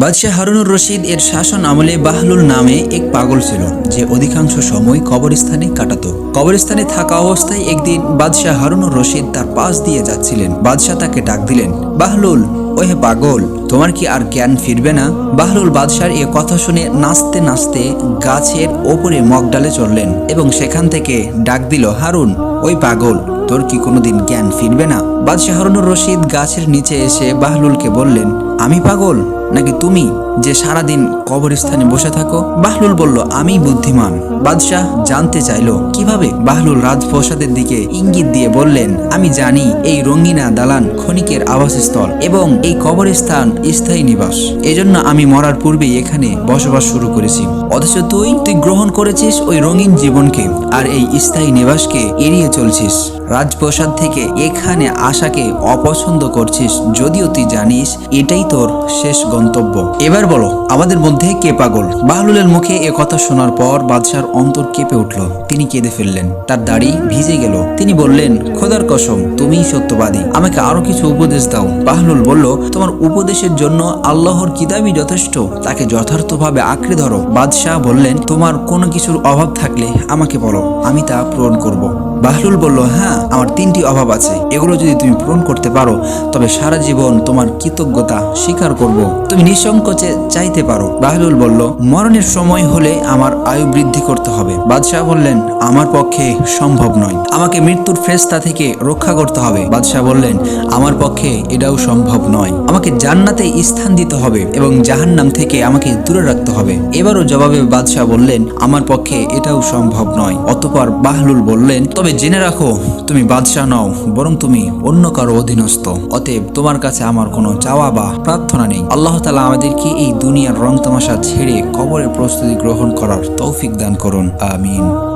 বাদশাহ হারুনুর রশিদ এর শাসন আমলে বাহলুল নামে এক পাগল ছিল, যে অধিকাংশ সময় কবরস্থানে কাটাতো। কবরস্থানে থাকা অবস্থায় একদিন বাদশাহ হারুনুর রশিদ তার পাশ দিয়ে যাচ্ছিলেন। বাদশাহ তাকে ডাক দিলেন, বাহলুল, ওহে পাগল, তোমার কি আর জ্ঞান ফিরবে না? বাহলুল বাদশার এ কথা শুনে নাচতে নাচতে গাছের ওপরে মগডালে চললেন এবং সেখান থেকে ডাক দিল, হারুন, ওই পাগল, তোর কি কোনোদিন জ্ঞান ফিরবে না? বাদশাহ হারুনুর রশিদ গাছের নিচে এসে বাহলুলকে বললেন আমি পাগল? নাকি তুমি যে সারাদিন কবরস্থানে বসে থাকো? বাহলুল বলল, আমি বুদ্ধিমান। বাদশাহ জানতে চাইল, কীভাবে বাহলুল রাজপ্রসাদের দিকে ইঙ্গিত দিয়ে বললেন, আমি জানি এই রঙিনা দালান ক্ষণিকের আবাসস্থল এবং এই কবরস্থান স্থায়ী নিবাস। এজন্য আমি মরার পূর্বেই এখানে বসবাস শুরু করেছি। অথচ তুই তুই গ্রহণ করেছিস ওই রঙিন জীবনকে আর এই স্থায়ী নিবাসকে এড়িয়ে চলছিস। রাজপ্রসাদ থেকে এখানে আসাকে অপছন্দ করছিস, যদিও তুই জানিস এটাই তোর শেষ গন্তব্য। এবার বলো, আমাদের মধ্যে কে পাগল? বাহলুলের মুখে এ কথা শোনার পর বাদশার অন্তর কেঁপে উঠল। তিনি কেঁদে ফেললেন, তার দাড়ি ভিজে গেল। তিনি বললেন, খোদার কসম, তুমিই সত্যবাদী, আমাকে আরও কিছু উপদেশ দাও। বাহলুল বলল, তোমার উপদেশের জন্য আল্লাহর কিতাবই যথেষ্ট, তাকে যথার্থভাবে আঁকড়ে ধরো। বাদশাহ বললেন, তোমার কোনো কিছুর অভাব থাকলে আমাকে বলো, আমি তা পূরণ করব। বাহলুল বলল হ্যাঁ আমার তিনটি অভাব আছে। এগুলো যদি তুমি পূরণ করতে পারো, তবে সারা জীবন তোমার কৃতজ্ঞতা স্বীকার করব। তুমি নিঃসংকোচে চাইতে পারো। বাহলুল বলল, মরণের সময় হলে আমার আয়ু বৃদ্ধি করতে হবে। বাদশাহ বললেন, আমার পক্ষে সম্ভব নয়। আমাকে মৃত্যুর ফ্রেস্তা থেকে রক্ষা করতে হবে। বাদশাহ বললেন, আমার পক্ষে এটাও সম্ভব নয়। আমাকে জান্নাতে স্থান দিতে হবে এবং জাহান্নাম থেকে আমাকে দূরে রাখতে হবে। এবারও জবাবে বাদশাহ বললেন, আমার পক্ষে এটাও সম্ভব নয়। অতপর বাহলুল বললেন, তবে জেনে রাখো, তুমি বাদশাহ নও, বরং তুমি অন্য কারও অধীনস্থ। অতএব তোমার কাছে আমার কোনো চাওয়া বা প্রার্থনা নেই। আল্লাহ তালা আমাদেরকে এই দুনিয়ার রং তামাশা ছেড়ে কবরের প্রস্তুতি গ্রহণ করার তৌফিক দান করুন। আমিন।